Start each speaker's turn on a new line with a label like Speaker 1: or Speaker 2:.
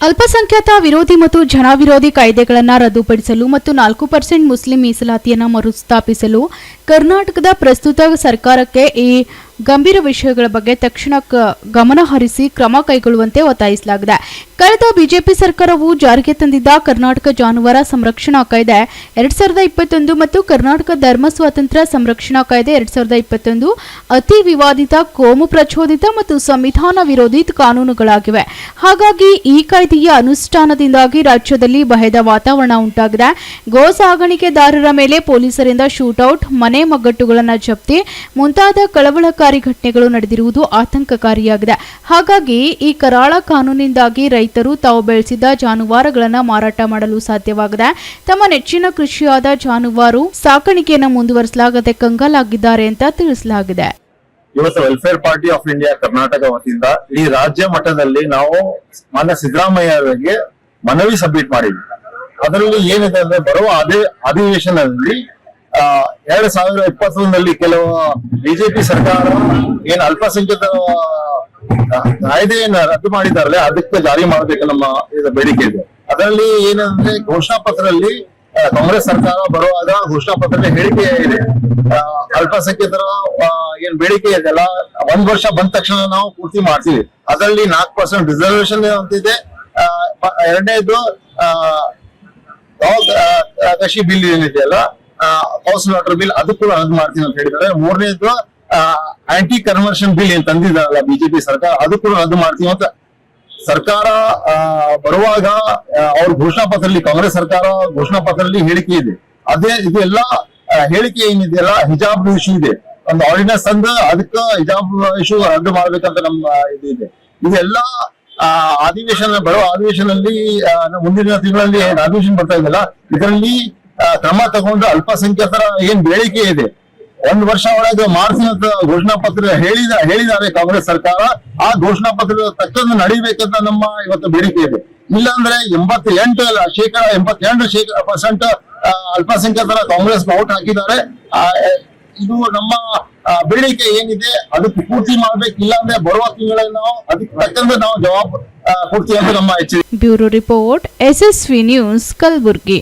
Speaker 1: ಅಲ್ಪಸಂಖ್ಯಾತ ವಿರೋಧಿ ಮತ್ತು ಜನ ವಿರೋಧಿ ಕಾಯ್ದೆಗಳನ್ನು ರದ್ದುಪಡಿಸಲು ಮತ್ತು ನಾಲ್ಕು ಪರ್ಸೆಂಟ್ ಮುಸ್ಲಿಂ ಮೀಸಲಾತಿಯನ್ನು ಮರುಸ್ಥಾಪಿಸಲು ಕರ್ನಾಟಕದ ಪ್ರಸ್ತುತ ಸರ್ಕಾರಕ್ಕೆ ಈ ಗಂಭೀರ ವಿಷಯಗಳ ಬಗ್ಗೆ ತಕ್ಷಣ ಗಮನ ಹರಿಸಿ ಕ್ರಮ ಕೈಗೊಳ್ಳುವಂತೆ ಒತ್ತಾಯಿಸಲಾಗಿದೆ. ಕಳೆದ ಬಿಜೆಪಿ ಸರ್ಕಾರವು ಜಾರಿಗೆ ತಂದಿದ್ದ ಕರ್ನಾಟಕ ಜಾನುವಾರ ಸಂರಕ್ಷಣಾ ಕಾಯ್ದೆ ಎರಡ್ ಸಾವಿರದ ಇಪ್ಪತ್ತೊಂದು ಮತ್ತು ಕರ್ನಾಟಕ ಧರ್ಮ ಸ್ವಾತಂತ್ರ್ಯ ಸಂರಕ್ಷಣಾ ಕಾಯ್ದೆ ಎರಡ್ ಸಾವಿರದ ಇಪ್ಪತ್ತೊಂದು ಅತಿ ವಿವಾದಿತ, ಕೋಮು ಪ್ರಚೋದಿತ ಮತ್ತು ಸಂವಿಧಾನ ವಿರೋಧಿ ಕಾನೂನುಗಳಾಗಿವೆ. ಹಾಗಾಗಿ ಈ ಕಾಯ್ದೆಯ ಅನುಷ್ಠಾನದಿಂದಾಗಿ ರಾಜ್ಯದಲ್ಲಿ ಭಯದ ವಾತಾವರಣ ಉಂಟಾಗಿದೆ. ಗೋ ಸಾಗಾಣಿಕೆದಾರರ ಮೇಲೆ ಪೊಲೀಸರಿಂದ ಶೂಟೌಟ್, ಮನೆ ಮಗ್ಗಟ್ಟುಗಳನ್ನು ಜಪ್ತಿ, ಮುಂತಾದ ಕಳವಳಕಾರಿ ಘಟನೆಗಳು ನಡೆದಿರುವುದು ಆತಂಕಕಾರಿಯಾಗಿದೆ. ಹಾಗಾಗಿ ಈ ಕರಾಳ ಕಾನೂನಿಂದಾಗಿ ರೈತರು ತಾವು ಬೆಳೆಸಿದ ಜಾನುವಾರುಗಳನ್ನು ಮಾರಾಟ ಮಾಡಲು ಸಾಧ್ಯವಾಗದೆ ತಮ್ಮ ನೆಚ್ಚಿನ ಕೃಷಿಯಾದ ಜಾನುವಾರು ಸಾಕಾಣಿಕೆಯನ್ನು ಮುಂದುವರಿಸಲಾಗದೆ ಕಂಗಾಲಾಗಿದ್ದಾರೆ ಅಂತ ತಿಳಿಸಲಾಗಿದೆ.
Speaker 2: ಇವತ್ತು welfare party of India Karnataka ವತಿಯಿಂದ ಇಡೀ ರಾಜ್ಯ ಮಟ್ಟದಲ್ಲಿ ನಾವು ಮಾನ್ಯ ಸಿದ್ದರಾಮಯ್ಯ ಮನವಿ ಸಬ್ಮಿಟ್ ಮಾಡಿದ್ವಿ. ಅದರಲ್ಲಿ ಏನಿದೆ ಅಂದ್ರೆ ಬರುವ ಅದೇ ಅಧಿವೇಶನದಲ್ಲಿ ಎರಡ್ ಸಾವಿರ ಇಪ್ಪತ್ತೊಂದರಲ್ಲಿ ಕೆಲವು ಬಿಜೆಪಿ ಸರ್ಕಾರ ಏನ್ ಅಲ್ಪಸಂಖ್ಯಾತ ಕಾಯ್ದೆಯನ್ನ ರದ್ದು ಮಾಡಿದಾರಲ್ಲ ಅದಕ್ಕೆ ಜಾರಿ ಮಾಡಬೇಕು ನಮ್ಮ ಇದು ಬೇಡಿಕೆ ಇದೆ. ಅದರಲ್ಲಿ ಏನಂದ್ರೆ ಘೋಷಣಾ ಪತ್ರದಲ್ಲಿ ಕಾಂಗ್ರೆಸ್ ಸರ್ಕಾರ ಬರುವಾಗ ಘೋಷಣಾ ಪತ್ರದಲ್ಲಿ ಹೇಳಿಕೆ ಇದೆ. ಅಲ್ಪಸಂಖ್ಯಾತರ ಏನ್ ಬೇಡಿಕೆ ಇದೆಯಲ್ಲ ಒಂದ್ ವರ್ಷ ಬಂದ ತಕ್ಷಣ ನಾವು ಪೂರ್ತಿ ಮಾಡ್ತೀವಿ. ಅದರಲ್ಲಿ ನಾಲ್ಕು ಪರ್ಸೆಂಟ್ ರಿಸರ್ವೇಶನ್ ಅಂತಿದೆ. ಎರಡನೇದು ಕೃಷಿ ಬಿಲ್ ಏನಿದೆಯಲ್ಲ ಹೌಸ್ ವಾಟರ್ ಬಿಲ್ ಅದು ಕೂಡ ರದ್ದು ಮಾಡ್ತೀನಿ ಅಂತ ಹೇಳಿದ್ದಾರೆ. ಮೂರನೇದು ಆಂಟಿ ಕನ್ವರ್ಷನ್ ಬಿಲ್ ಏನ್ ತಂದಿದ್ದಾರಲ್ಲ ಬಿಜೆಪಿ ಸರ್ಕಾರ, ಅದು ಕೂಡ ರದ್ದು ಮಾಡ್ತೀವಿ ಅಂತ. ಸರ್ಕಾರ ಬರುವಾಗ ಅವ್ರ ಘೋಷಣಾ ಪತ್ರದಲ್ಲಿ ಕಾಂಗ್ರೆಸ್ ಸರ್ಕಾರ ಘೋಷಣಾ ಪತ್ರದಲ್ಲಿ ಹೇಳಿಕೆ ಇದೆ. ಅದೇ ಇದೆಲ್ಲ ಹೇಳಿಕೆ ಏನಿದೆಯಲ್ಲ ಹಿಜಾಬ್ ಇಶ್ಯೂ ಇದೆ. ಒಂದು ಆರ್ಡಿನೆನ್ಸ್ ತಂದ ಅದಕ್ಕೆ ಹಿಜಾಬ್ ಇಶ್ಯೂ ರದ್ದು ಮಾಡ್ಬೇಕಂತ ನಮ್ಮ ಇದು ಇದೆ. ಇದೆಲ್ಲ ಅಧಿವೇಶನ ಬರುವ ಅಧಿವೇಶನದಲ್ಲಿ ಮುಂದಿನ ತಿಂಗಳಲ್ಲಿ ಅಧಿವೇಶನ ಬರ್ತಾ ಇದೆಯಲ್ಲ, ಇದರಲ್ಲಿ ಕ್ರಮ ತಗೊಂಡು ಅಲ್ಪಸಂಖ್ಯಾತರ ಏನ್ ಬೇಡಿಕೆ ಇದೆ? ಒಂದ್ ವರ್ಷ ಒಳಗೆ ಮಾಡ್ತೀನಿ ಅಂತ ಘೋಷಣಾ ಪತ್ರ ಹೇಳಿದ, ಹೇಳಿದ್ದಾರೆ ಕಾಂಗ್ರೆಸ್ ಸರ್ಕಾರ. ಆ ಘೋಷಣಾ ಪತ್ರದ ತಕ್ಕಂತೆ ನಡಿಬೇಕಂತ ನಮ್ಮ ಇವತ್ತು ಬೇಡಿಕೆ ಇದೆ. ಇಲ್ಲಾಂದ್ರೆ ಎಂಬತ್ತೆಂಟು ಶೇಕಡಾ ಎಂಬತ್ತೆಂಟು ಶೇಕಡ ಪರ್ಸೆಂಟ್ ಅಲ್ಪಸಂಖ್ಯಾತರ ಕಾಂಗ್ರೆಸ್ ವೋಟ್ ಹಾಕಿದ್ದಾರೆ. ಇದು ನಮ್ಮ ಬೇಡಿಕೆ ಏನಿದೆ, ಅದಕ್ಕೆ ಪೂರ್ತಿ ಮಾಡ್ಬೇಕು. ಇಲ್ಲಾಂದ್ರೆ ಬರುವ ತಿಂಗಳಲ್ಲಿ ನಾವು ಅದಕ್ಕೆ ತಕ್ಕಂತೆ ನಾವು ಜವಾಬ್ ಕೊಡ್ತೀವಿ ಅಂತ ನಮ್ಮ ಎಚ್ಚರಿಕೆ.
Speaker 1: Bureau report S SV news, Kalaburagi.